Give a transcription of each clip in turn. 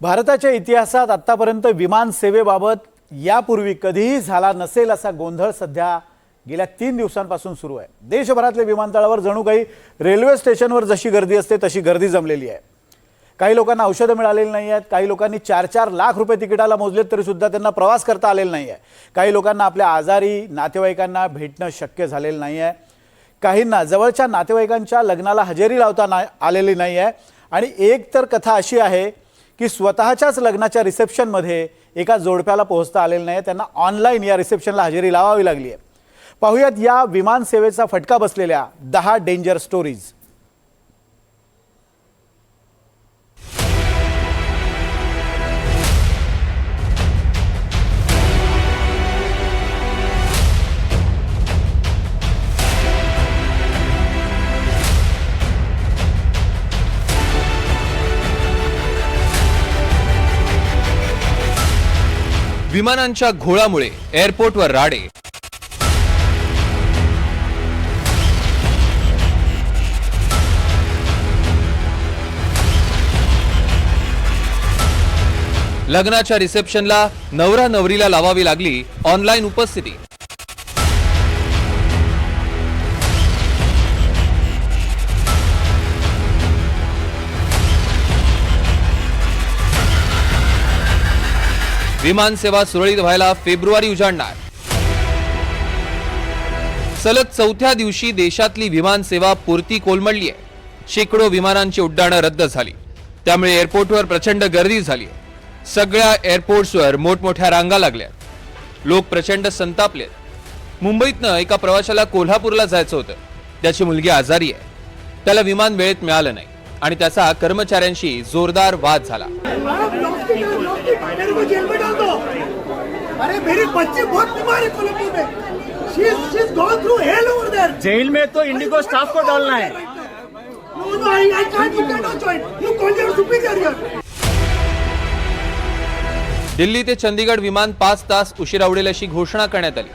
भारताच्या इतिहासात आत्तापर्यंत विमान सेवेबाबत यापूर्वी कधीही झाला नसेल असा गोंधळ सध्या गेल्या तीन दिवसांपासून सुरू आहे. देशभरातल्या विमानतळावर जणू काही रेल्वे स्टेशनवर जशी गर्दी असते तशी गर्दी जमलेली आहे. काही लोकांना औषधं मिळालेली नाही आहेत काही लोकांनी चार चार लाख रुपये तिकिटाला मोजलेत तरीसुद्धा त्यांना प्रवास करता आलेला नाही आहे. काही लोकांना आपल्या आजारी नातेवाईकांना भेटणं शक्य झालेलं नाही आहे. काहींना जवळच्या नातेवाईकांच्या लग्नाला हजेरी लावता ना आलेली नाही आहे. आणि एक तर कथा अशी आहे की स्वतःच्याच लग्नाच्या रिसेप्शनमध्ये एका जोडप्याला पोहोचता आलेलं नाही त्यांना ऑनलाईन या रिसेप्शनला हजेरी लावावी लागली आहे पाहुयात या विमानसेवेचा फटका बसलेल्या दहा डेंजर स्टोरीज. विमानांच्या घोळामुळे एअरपोर्टवर राडे. लग्नाच्या रिसेप्शनला नवरा नवरीला लावावी लागली ऑनलाईन उपस्थिती. विमान सेवा सुरळीत व्हायला फेब्रुवारी उजाडणार. सलग चौथ्या दिवशी देशातली विमान सेवा पुरती कोलमडली आहे शेकडो विमानांची उड्डाणं रद्द झाली. त्यामुळे एअरपोर्टवर प्रचंड गर्दी झाली. सगळ्या एअरपोर्ट्सवर मोठमोठ्या रांगा लागल्या. लोक प्रचंड संतापलेत मुंबईतनं एका प्रवाशाला कोल्हापूरला जायचं होतं. त्याची मुलगी आजारी आहे. त्याला विमान वेळेत मिळालं नाही. आणि त्याचा कर्मचाऱ्यांशी जोरदार वाद झाला. आप लॉक के लॉक के मेरे को जेल में डाल दो अरे मेरी बच्ची बहुत बीमार है कोलंबो में. She she is gone through hell over there jail में तो इंडिगो स्टाफ को डालना है। No no I I can't you can not join you call your superior here Delhi ते चंदीगड विमान पाच तास उशिरा उडेल अशी घोषणा करण्यात आली.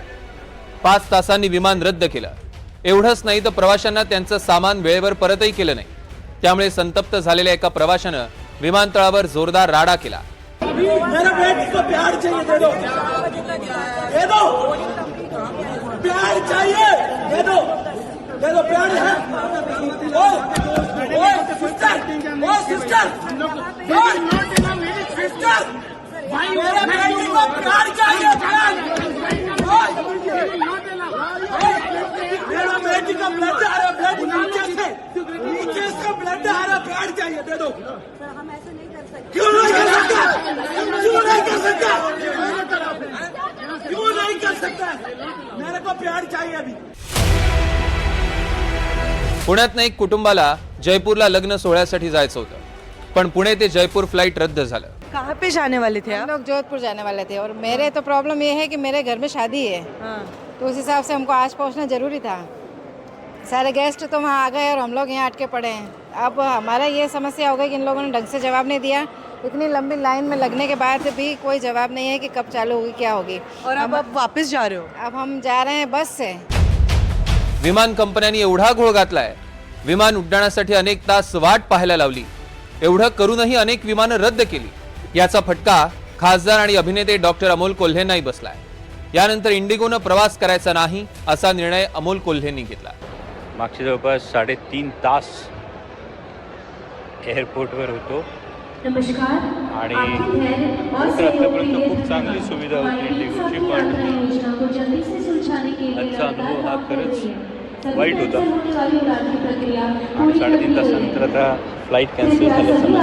पाच तासांनी विमान रद्द केलं. एवढंच नाही तर प्रवाशांना त्यांचं सामान वेळेवर परतही केलं नाही. त्यामुळे संतप्त झालेल्या एका प्रवाशानं विमानतळावर जोरदार राडा केला मेरा बेटी को प्यार चाहिए दे दो दे दो प्यार चाहिए दे दो दे दो प्यार है ओए ओए सिस्टर ओ सिस्टर सिस्टर मेरे बेटी को प्यार चाहिए प्यार ओए, मेरा बेटी का ब्लड आ रहा ब्लड नीचे से ब्लड आ रहा चाहिए दे दो हम ऐसे नहीं कर सकते. क्यों नहीं कर सकता? क्यों नहीं कर सकता? क्यों नहीं कर सकता? मेरे को प्यार चाहिए अभी. पुण्यातनं एक कुटुंबाला जयपूरला लग्न सोहळ्यासाठी जायचं होतं. पण पुणे ते जयपूर फ्लाईट रद्द झालं. कहाँ पे जाने वाले थे हम आप? लोग जोधपुर जाने वाले थे और मेरे तो प्रॉब्लम ये है कि मेरे घर में शादी है। हाँ। तो उस हिसाब से हमको आज पहुंचना जरूरी था। सारे गेस्ट तो वहाँ आ गए और हम लोग यहाँ अटके पड़े हैं। अब हमारा ये समस्या हो गई कि इन लोगों ने ढंग से जवाब नहीं दिया। इतनी लंबी लाइन में लगने के बाद भी कोई जवाब नहीं है कि कब चालू होगी क्या होगी। और अब आप वापस जा रहे हो? अब हम जा रहे हैं बस से। विमान कंपन्यांनी एवढा घोळ घातलाय. विमान उड्डाणासाठी अनेक तास वाट पाहायला लावली. एवढं करूनही अनेक विमानं रद्द केली. याचा फटका खासदार आणि अभिनेते डॉक्टर अमोल कोल्हेंनाही बसलाय. यानंतर इंडिगोनं प्रवास करायचा नाही असा निर्णय अमोल कोल्हेंनी घेतला. मागचे जवळपास साडेतीन तास एअरपोर्टवर होतो. नमस्कार. आणि और खूप चांगली। सुविधा होती. साथी पण यात्रा योजना को जल्दी से सुलझाने के लिए आजचा अनुभव हा खरंच वाईट होता. आणि साडेतीन तासानंतर। आता फ्लाईट कॅन्सल कृपया झाल्याचा सभी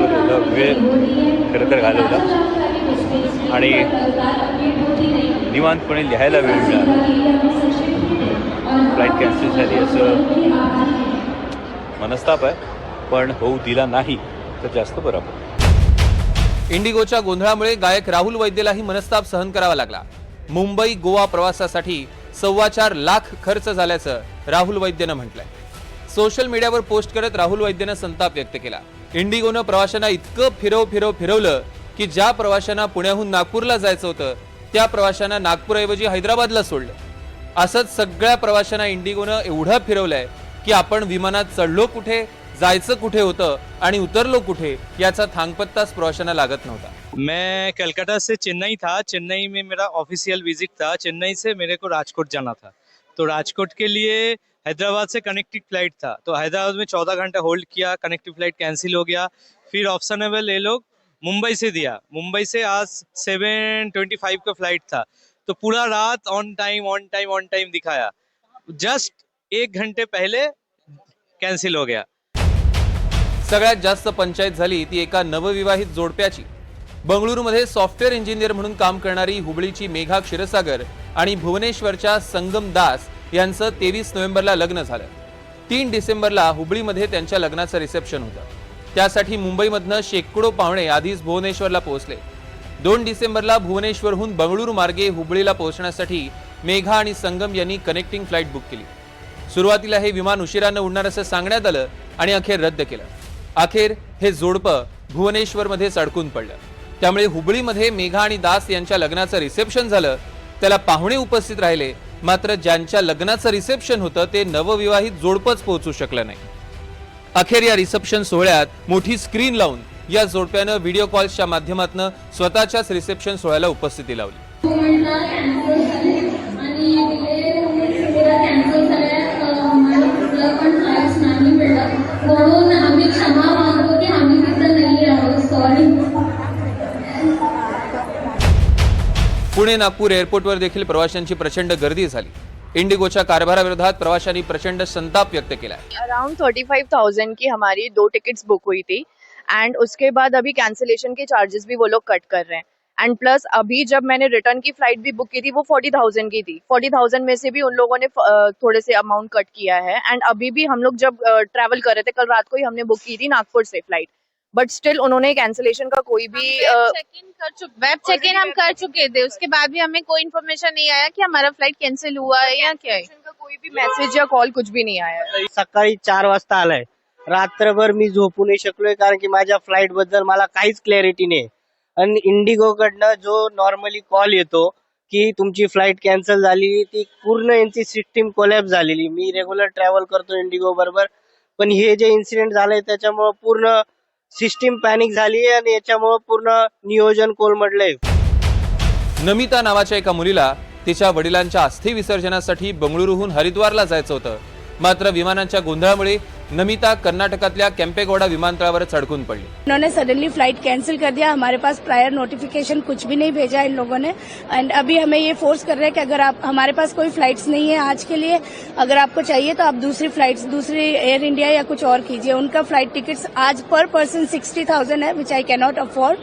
वेळ खरं तर घालवला. आणि निवांतपणे लिहायला वेळ मिळाला. फ्लाईट कॅन्सल झाली असं मनस्ताप आहे. पण होऊ दिला नाही तर जास्त बरं इंडिगोच्या गोंधळामुळे गायक राहुल वैद्यलाही मनस्ताप सहन करावा लागला. मुंबई गोवा प्रवासासाठी सव्वा चार लाख खर्च झाल्याचं राहुल वैद्यनं म्हटलंय. सोशल मीडियावर पोस्ट करत राहुल वैद्यनं संताप व्यक्त केला. इंडिगोनं प्रवाशांना इतकं फिरव फिरव फिरवलं की ज्या प्रवाशांना पुण्याहून नागपूरला जायचं होतं त्या प्रवाशांना नागपूरऐवजी हैदराबादला सोडलं. असंच सगळ्या प्रवाशांना इंडिगोनं एवढं फिरवलंय की आपण विमानात चढलो कुठे जायचं कुठे होतं आणि उतरलो कुठे याचा थांगपत्ताच प्रवाशांना लागत नव्हता. मैं कलकत्ता से चेन्नई था चेन्नई में मेरा ऑफिशियल विजिट था चेन्नई से मेरे को राजकोट जाना था। तो राजकोट के लिए हैदराबाद से कनेक्टिव फ्लाइट था। तो हैदराबाद में चौदह घंटा होल्ड किया कनेक्टिव फ्लाइट कैंसिल हो गया। फिर ऑप्शन अवेल ये लोग मुंबई से दिया। मुंबई से आज सेवन ट्वेंटी फाइव का फ्लाइट था। तो पूरा रात on time on time on time दिखाया। जस्ट एक घंटे पहले कैंसिल हो गया। सगळ्यात जास्त पंचायत झाली ती एका नवविवाहित जोडप्याची. बंगळुरूमध्ये सॉफ्टवेअर इंजिनियर म्हणून काम करणारी हुबळीची मेघा क्षीरसागर आणि भुवनेश्वरच्या संगम दास यांचं तेवीस नोव्हेंबरला लग्न झालं. तीन डिसेंबरला हुबळीमध्ये त्यांच्या लग्नाचं रिसेप्शन होतं. त्यासाठी मुंबईमधनं शेकडो पाहुणे आधीच भुवनेश्वरला पोहोचले. दोन डिसेंबरला भुवनेश्वरहून बंगळुरू मार्गे हुबळीला पोहोचण्यासाठी मेघा आणि संगम यांनी कनेक्टिंग फ्लाईट बुक केली. सुरुवातीला हे विमान उशिरानं उडणार असं सांगण्यात आलं आणि अखेर रद्द केलं. अखेर हे जोडपं भुवनेश्वरमध्येच अडकून पडलं. त्यामुळे हुबळीमध्ये मेघा आणि दास यांच्या लग्नाचं रिसेप्शन झालं. त्याला पाहुणे उपस्थित राहिले मात्र ज्यांच्या लग्नाचं रिसेप्शन होतं ते नवविवाहित जोडपंच पोहोचू शकलं नाही. अखेर या रिसेप्शन सोहळ्यात मोठी स्क्रीन लावून या जोडप्यानं व्हिडिओ कॉल्सच्या माध्यमातून स्वतःच्याच रिसेप्शन सोहळ्याला उपस्थिती लावली. हो पुणे, नागपूर एअरपोर्टवर देखील प्रवाशांची प्रचंड गर्दी झाली. इंडिगोच्या कारभाराविरोधात प्रवाशांनी प्रचंड संताप व्यक्त केलाय. अराउंड थर्टी फाइव थाउज़ेंड की हमारी दो टिकट्स बुक हुई थी. एंड उसके बाद अभी कैंसिलेशन के चार्जेस भी वो लोग कट कर रहे हैं. एंड प्लस अभी जब मैंने रिटर्न की फ़्लाइट भी बुक की थी, वो फोर्टी थाउज़ेंड की थी. फोर्टी थाउज़ेंड में से भी उन लोगों ने थोड़े से अमाउंट कट किया है. एंड अभी भी हम लोग जब ट्रैवल कर रहे थे, कल रात को ही हमने बुक की थी नागपुर से फ़्लाइट बट स्टिल उन्होंने कैंसिलेशन का कोई भी वेब चेक इन हम कर चुके थे। उसके बाद भी हमें कोई इन्फॉर्मेशन नहीं आया कि हमारा फ्लाइट कैंसिल हुआ है या क्या है। का कोई भी मैसेज या कॉल कुछ भी नहीं आया। सकाळी चार वाजता आलाय. रात्रभर मी झोपू नाही शकलोय कारण की माझ्या फ्लाईटबद्दल मला काहीच क्लॅरिटी नाही. आणि इंडिगो कडनं जो नॉर्मली कॉल येतो की तुमची फ्लाईट कॅन्सल झाली ती पूर्ण यांची सिस्टीम कोलॅप्स झालेली. मी रेग्युलर ट्रॅव्हल करतो इंडिगो बरोबर पण हे जे इन्सिडेंट झालंय त्याच्यामुळे पूर्ण सिस्टीम पॅनिक झाली आणि याच्यामुळे पूर्ण नियोजन कोलमडलंय. नमिता नावाच्या एका मुलीला तिच्या वडिलांच्या अस्थि विसर्जनासाठी बंगळुरूहून हरिद्वारला जायचं होतं. मात्र विमानांच्या गोंधळामुळे नमिता कर्नाटकातल्या केम्पेगौडा विमानतळावर अडकून पडली. उन्होंने सडनली फ्लाइट कैंसिल कर दिया. हमारे पास प्रायर नोटिफिकेशन कुछ भी नहीं भेजा इन लोगों ने. एंड अभी हमें ये फोर्स कर रहे हैं कि अगर आप हमारे पास कोई फ्लाइट्स नहीं है आज के लिए अगर आपको चाहिए तो आप दूसरी फ्लाइट्स दूसरी एयर इंडिया या कुछ और कीजिए. उनका फ्लाइट टिकट्स आज पर पर्सन सिक्सटी थाउजेंड है विच आई कैनॉट अफोर्ड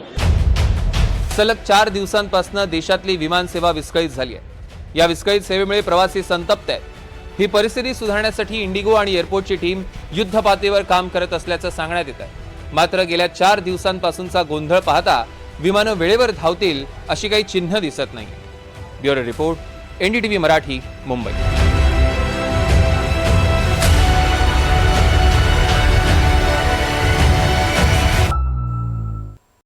सलग चार दिवसांपासून देशातली विमानसेवा विस्कळीत झाली आहे. या विस्कळीत सेवेमुळे प्रवासी संतप्त आहेत. ही परिस्थिती सुधारण्यासाठी इंडिगो आणि एअरपोर्टची टीम युद्धपातळीवर काम करत असल्याचं सांगण्यात येत आहे मात्र गेल्या चार दिवसांपासूनचा गोंधळ पाहता विमानं वेळेवर धावतील अशी काही चिन्ह दिसत नाही. Bureau report NDTV Marathi Mumbai.